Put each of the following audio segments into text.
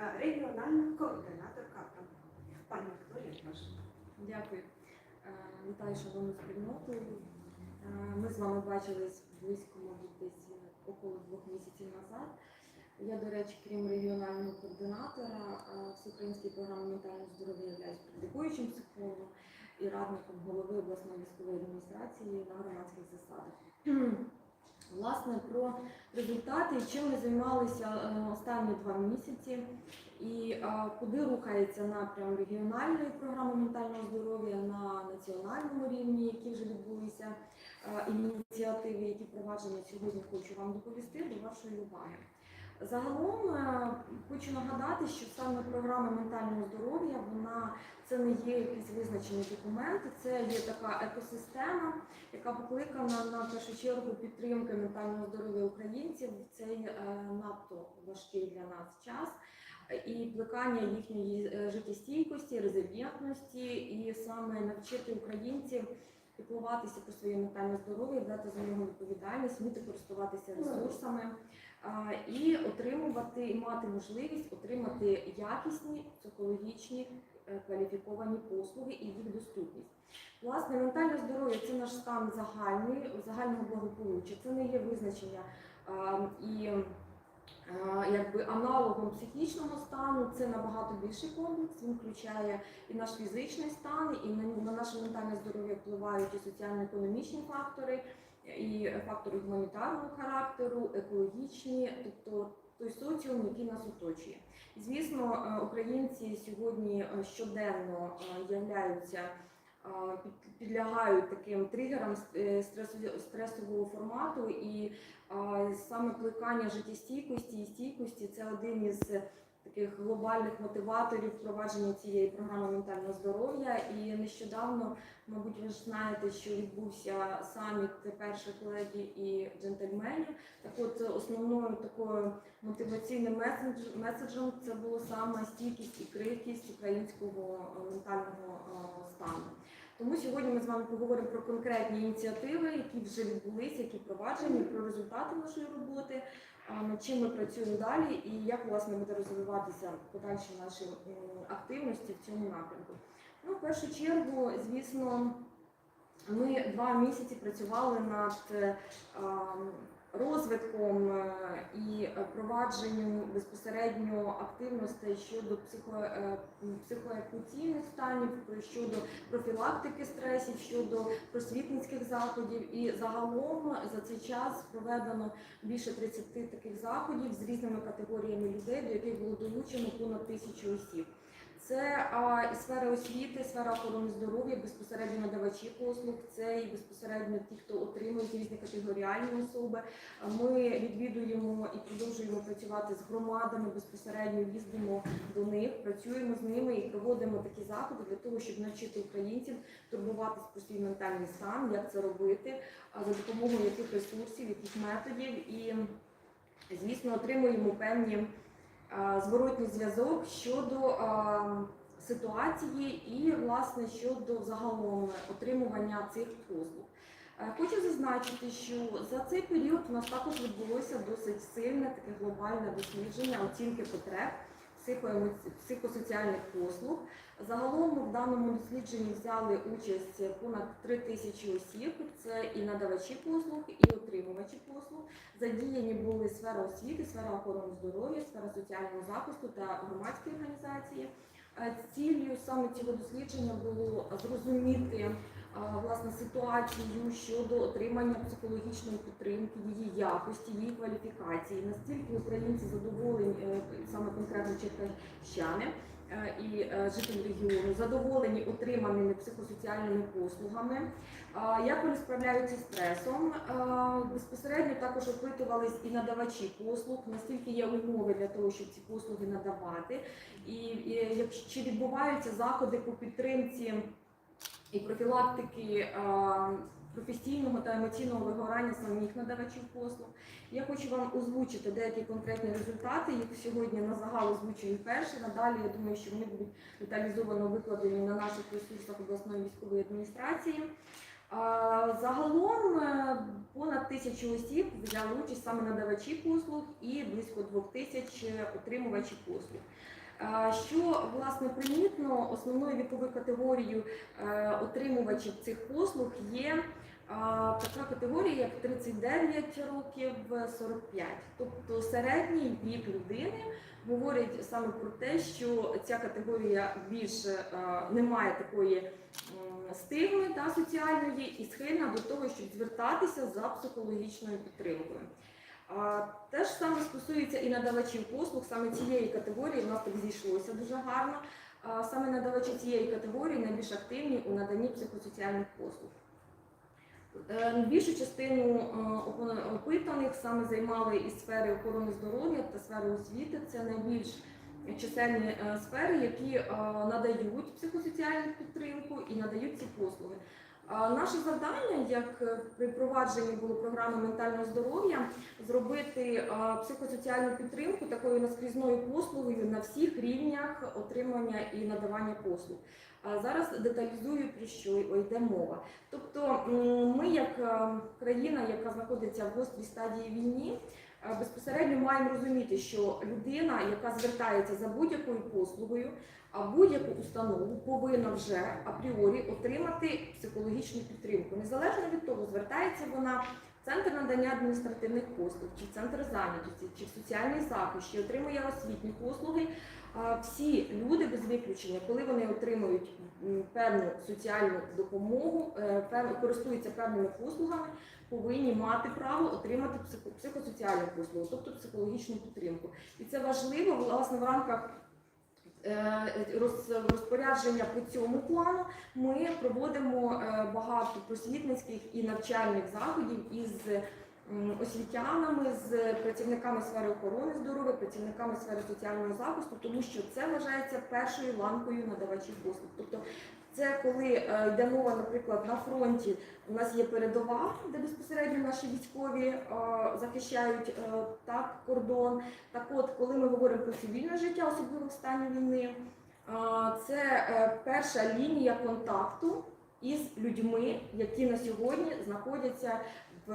е, регіональна координаторка програми. Пані Вікторія, прошу. Дякую. Е, Вітаю шановну спільноту. Е, Ми з вами бачились близько, мабуть, десь около двох місяців назад. Я, до речі, крім регіонального координатора Всеукраїнської програми ментального здоров'я являюсь практикуючим психологом і радником голови обласної військової адміністрації на громадських засадах. Власне, про результати, чим ми займалися е, останні два місяці, і е, куди рухається напрям регіональної програми ментального здоров'я на національному рівні, які вже відбулися е, ініціативи, які впроваджені сьогодні, хочу вам доповісти до вашої уваги. Загалом е, хочу нагадати, що саме програма ментального здоров'я вона це не є якийсь визначений документ, це є така екосистема, яка покликана на першу чергу підтримки ментального здоров'я українців. В цей е, надто важкий для нас час. І плекання їхньої е, життєстійкості, резильєнтності, і саме навчити українців піклуватися про своє ментальне здоров'я, брати за нього відповідальність, вміти користуватися ресурсами і отримувати і мати можливість отримати якісні психологічні е, кваліфіковані послуги і їх доступність. Власне, ментальне здоров'я це наш стан загальний, загального благополуччя. Це не є визначення і якби аналогом психічного стану. Це набагато більший комплекс. Він включає і наш фізичний стан, і на наше ментальне здоров'я впливають і соціально-економічні фактори, і фактори гуманітарного характеру, екологічні, тобто той соціум, який нас оточує. Звісно, е, українці сьогодні е, щоденно е, являються під- підлягають таким тригерам стресового формату, і саме плекання життєстійкості і стійкості це один із таких глобальних мотиваторів впровадження цієї програми ментального здоров'я. І нещодавно, мабуть, ви ж знаєте, що відбувся саміт перших леді і джентльменів. Так от основною такою мотиваційним меседжем це було саме стійкість і крихкість українського е, ментального е, стану. Тому сьогодні ми з вами поговоримо про конкретні ініціативи, які вже відбулися, які впроваджені, про результати нашої роботи, над чим ми працюємо далі і як власне буде розвиватися подальші наші активності в цьому напрямку. Ну, в першу чергу, звісно, ми два місяці працювали над е, розвитком е, і провадженням безпосередньо активностей щодо психо, е, м, психоемоційних станів, щодо профілактики стресів, щодо просвітницьких заходів. І загалом за цей час проведено більше 30 таких заходів з різними категоріями людей, до яких було долучено понад тисячу осіб. Це а, і сфера освіти, сфера охорони здоров'я, безпосередньо надавачі послуг, це і безпосередньо ті, хто отримують різні категоріальні особи. Ми відвідуємо і продовжуємо працювати з громадами, безпосередньо їздимо до них, працюємо з ними і проводимо такі заходи для того, щоб навчити українців турбуватись про свій ментальний стан, як це робити, за допомогою яких ресурсів, яких методів і, звісно, отримуємо певні зворотній зв'язок щодо ситуації і, власне, щодо загалом отримування цих послуг. Е, Хочу зазначити, що за цей період у нас також відбулося досить сильне таке глобальне дослідження оцінки потреб психосоціальних послуг. Загалом в даному дослідженні взяли участь понад 3 тисячі осіб. Це і надавачі послуг, і отримувачі. Задіяні були сфера освіти, сфера охорони здоров'я, сфера соціального захисту та громадські організації. Е, Ціллю саме цього дослідження було зрозуміти а, власне ситуацію щодо отримання психологічної підтримки, її якості, її кваліфікації. Настільки українці задоволені е, саме конкретно черкащани е, і е, жителі регіону задоволені отриманими психосоціальними послугами. Як вони справляються з стресом? Безпосередньо також опитувались і надавачі послуг, наскільки є умови для того, щоб ці послуги надавати, і, чи відбуваються заходи по підтримці і профілактики професійного та емоційного вигорання самих надавачів послуг. Я хочу вам озвучити деякі конкретні результати. Їх сьогодні на загал озвучую вперше. Надалі я думаю, що вони будуть деталізовано викладені на наших ресурсах обласної військової адміністрації. Загалом е, понад тисячу осіб взяли участь саме надавачі послуг і близько двох тисяч отримувачі послуг. Що власне примітно, основною віковою категорією е, отримувачів цих послуг є така категорія, як 39 років 45. Тобто середній вік людини говорить саме про те, що ця категорія більше не має такої стигми та соціальної і схильна до того, щоб звертатися за психологічною підтримкою. Те ж саме стосується і надавачів послуг, саме цієї категорії, в нас так зійшлося дуже гарно. Саме надавачі цієї категорії найбільш активні у наданні психосоціальних послуг. Е, Більшу частину е, опитаних саме займали із сфери охорони здоров'я та сфери освіти. Це найбільш чисельні е, сфери, які надають психосоціальну підтримку і надають ці послуги. Наше завдання, як при впровадженні було програми ментального здоров'я, зробити психосоціальну підтримку такою наскрізною послугою на всіх рівнях отримання і надавання послуг. А зараз деталізую про що йде мова. Тобто, ми, як е, країна, яка знаходиться в гострій стадії війни, е, безпосередньо маємо розуміти, що людина, яка звертається за будь-якою послугою, а будь-яку установу повинна вже апріорі отримати психологічну підтримку, незалежно від того, звертається вона центр надання адміністративних послуг, чи центр зайнятості, чи в соціальний захист, чи отримує освітні послуги. Всі люди без виключення, коли вони отримують певну соціальну допомогу, е, користуються певними послугами, повинні мати право отримати психосоціальну послугу, тобто психологічну підтримку. І це важливо власне в рамках е, розпорядження по цьому плану. Ми проводимо е, багато просвітницьких і навчальних заходів із освітянами, з працівниками сфери охорони здоров'я, працівниками сфери соціального захисту, тому що це вважається першою ланкою надавачів послуг. Тобто це коли е, йде мова, наприклад, на фронті у нас є передова, де безпосередньо наші військові е, захищають е, так кордон. Так от, коли ми говоримо про цивільне життя, особливо в стані війни, це перша лінія контакту із людьми, які на сьогодні знаходяться в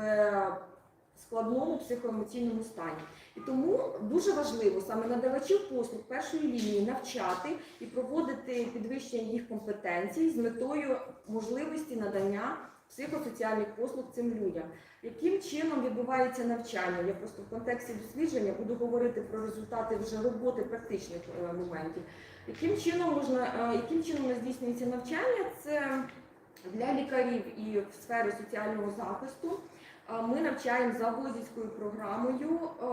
складному психоемоційному стані. І тому дуже важливо саме надавачів послуг першої лінії навчати і проводити підвищення їх компетенцій з метою можливості надання психосоціальних послуг цим людям. Яким чином відбувається навчання? Я просто в контексті дослідження буду говорити про результати вже роботи практичних е, моментів. Яким чином можна, е, яким чином здійснюється навчання? Це для лікарів і в сфері соціального захисту. Ми навчаємо за Глозівською програмою е,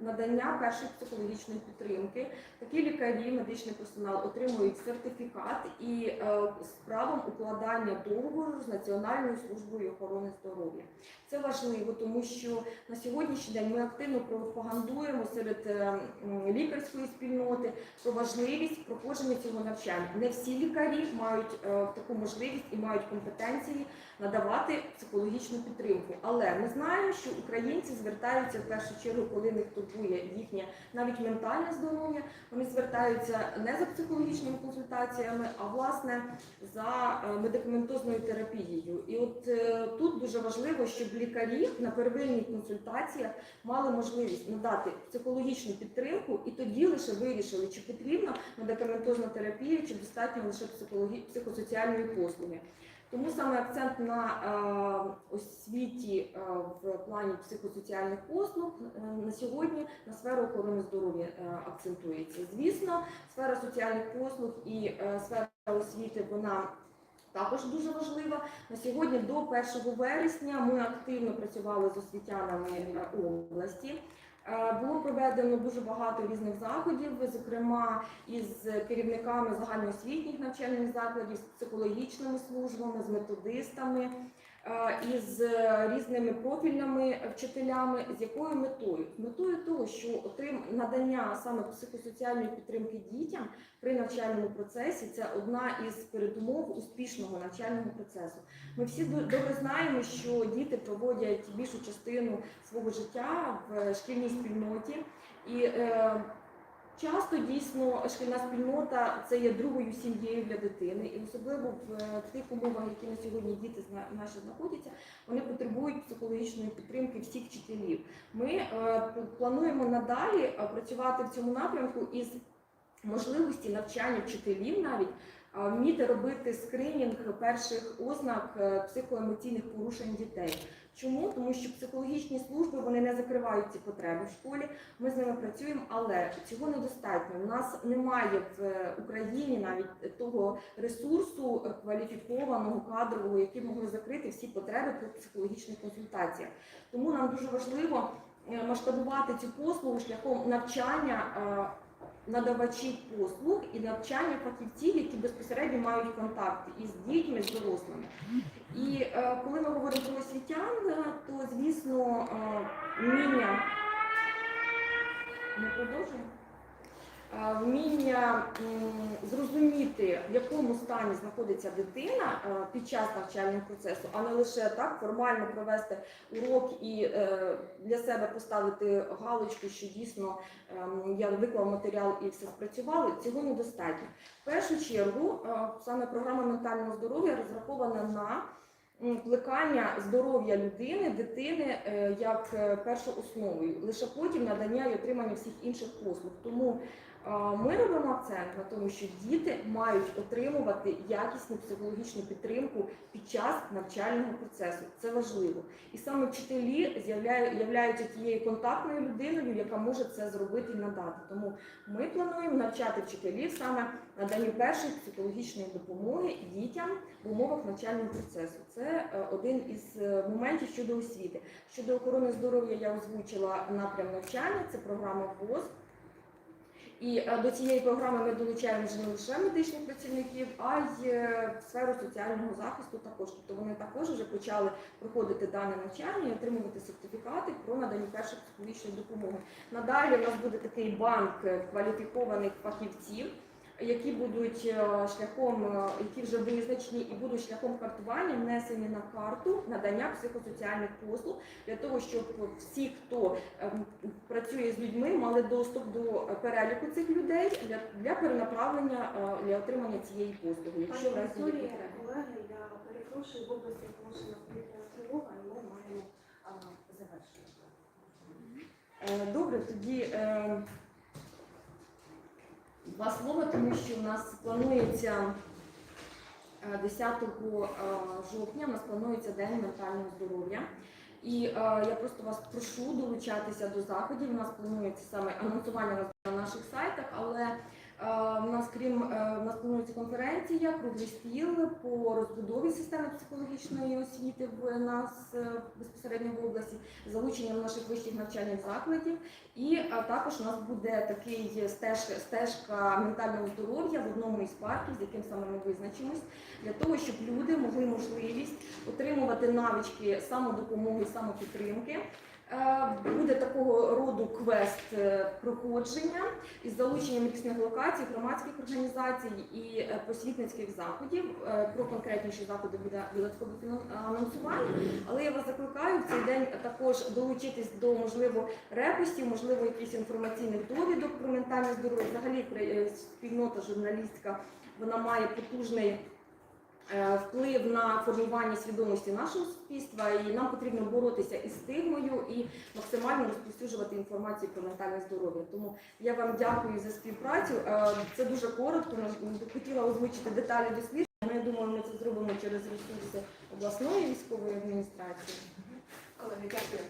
надання першої психологічної підтримки. Такі лікарі, медичний персонал отримують сертифікат і е, з правом укладання договору з Національною службою охорони здоров'я. Це важливо, тому що на сьогоднішній день ми активно пропагандуємо серед е, м, лікарської спільноти про важливість проходження цього навчання. Не всі лікарі мають е, таку можливість і мають компетенції надавати психологічну підтримку. Але ми знаємо, що українці звертаються в першу чергу, коли них турбує їхнє навіть ментальне здоров'я. Вони звертаються не за психологічними консультаціями, а власне за е, медикаментозною терапією. І от е, тут дуже важливо, щоб лікарі на первинних консультаціях мали можливість надати психологічну підтримку, і тоді лише вирішили, чи потрібна медикаментозна терапія, чи достатньо лише психосоціальної послуги. Тому саме акцент на е, освіті е, в плані психосоціальних послуг е, на сьогодні на сферу охорони здоров'я акцентується. Звісно, сфера соціальних послуг і сфера освіти вона також дуже важлива. На сьогодні до 1 вересня ми активно працювали з освітянами області. Е, Було проведено дуже багато різних заходів, зокрема із керівниками загальноосвітніх навчальних закладів, з психологічними службами, з методистами, із різними профільними вчителями. З якою метою? Метою того, що отрим... надання саме психосоціальної підтримки дітям при навчальному процесі це одна із передумов успішного навчального процесу. Ми всі добре знаємо, що діти проводять більшу частину свого життя в шкільній спільноті, і е, Часто дійсно шкільна спільнота це є другою сім'єю для дитини, і особливо в е, тих умовах, які на сьогодні діти наші знаходяться, вони потребують психологічної підтримки всіх вчителів. Ми е, плануємо надалі е, працювати в цьому напрямку із можливості навчання вчителів навіть. Вміти робити скринінг перших ознак психоемоційних порушень дітей. Чому? Тому що психологічні служби вони не закривають ці потреби в школі. Ми з ними працюємо, але цього недостатньо. У нас немає в е, Україні навіть того ресурсу е, кваліфікованого кадрового, який могли закрити всі потреби по психологічних консультаціях. Тому нам дуже важливо е, масштабувати цю послугу шляхом навчання. Надавачів послуг і навчання фахівців, які безпосередньо мають контакти із дітьми, з дорослими. І е, коли ми говоримо про освітян, е, то звісно е, вміння ми продовжуємо. Вміння зрозуміти, в якому стані знаходиться дитина е, під час навчального процесу, а не лише так формально провести урок і е, для себе поставити галочку, що дійсно ем, я виклав матеріал і все спрацювало. Цього недостатньо. В першу чергу е, саме програма ментального здоров'я розрахована на плекання здоров'я людини, дитини як е, першоосновою, лише потім надання і отримання всіх інших послуг. Тому ми робимо акцент на тому, що діти мають отримувати якісну психологічну підтримку під час навчального процесу. Це важливо. І саме вчителі являються тією контактною людиною, яка може це зробити і надати. Тому ми плануємо навчати вчителів саме наданню першої психологічної допомоги дітям в умовах навчального процесу. Це е, один із е, моментів щодо освіти. Щодо охорони здоров'я я озвучила напрям навчання, це програма ВОЗ. І е, до цієї програми ми долучаємо вже не лише медичних працівників, а й е, сферу соціального захисту також. Тобто вони також вже почали проходити дане навчання і отримувати сертифікати про надання першої психологічної допомоги. Надалі у нас буде такий банк кваліфікованих фахівців, які будуть е, шляхом, які вже визначені і будуть шляхом картування внесені на карту надання психосоціальних послуг для того, щоб всі, хто ем, працює з людьми, мали доступ до е, переліку цих людей для, для перенаправлення е, для отримання цієї послуги. Якщо в разі є потреба. колеги, я перепрошую, в області оголошена повітряна тривога, і ми маємо а, завершувати. Е, Добре, тоді е, два слова, тому що у нас планується е, 10 е, жовтня, у нас планується День ментального здоров'я. І е, я просто вас прошу долучатися до заходів. У нас планується саме анонсування на наших сайтах, але у нас крім е, у нас планується конференція, круглий стіл по розбудові системи психологічної освіти в нас е, безпосередньо в області, залученням наших вищих навчальних закладів. І е, також у нас буде такий стежка, стежка ментального здоров'я в одному із парків, з яким саме ми визначимось, для того, щоб люди могли можливість отримувати навички самодопомоги, самопідтримки. Е, Буде такого роду квест е, проходження із залученням різних локацій, громадських організацій і е, просвітницьких заходів. Про конкретніші заходи буде додаткове анонсування. Але я вас закликаю в цей день також долучитись до можливо репостів, можливо, якихось інформаційних довідок про ментальне здоров'я. Взагалі спільнота журналістська вона має потужний. Е, Вплив на формування свідомості нашого суспільства, і нам потрібно боротися із стигмою і максимально розповсюджувати інформацію про ментальне здоров'я. Тому я вам дякую за співпрацю. Е, Це дуже коротко. Хотіла озвучити деталі дослідження. Я думаю, ми це зробимо через ресурси обласної військової адміністрації. Колеги, дякую.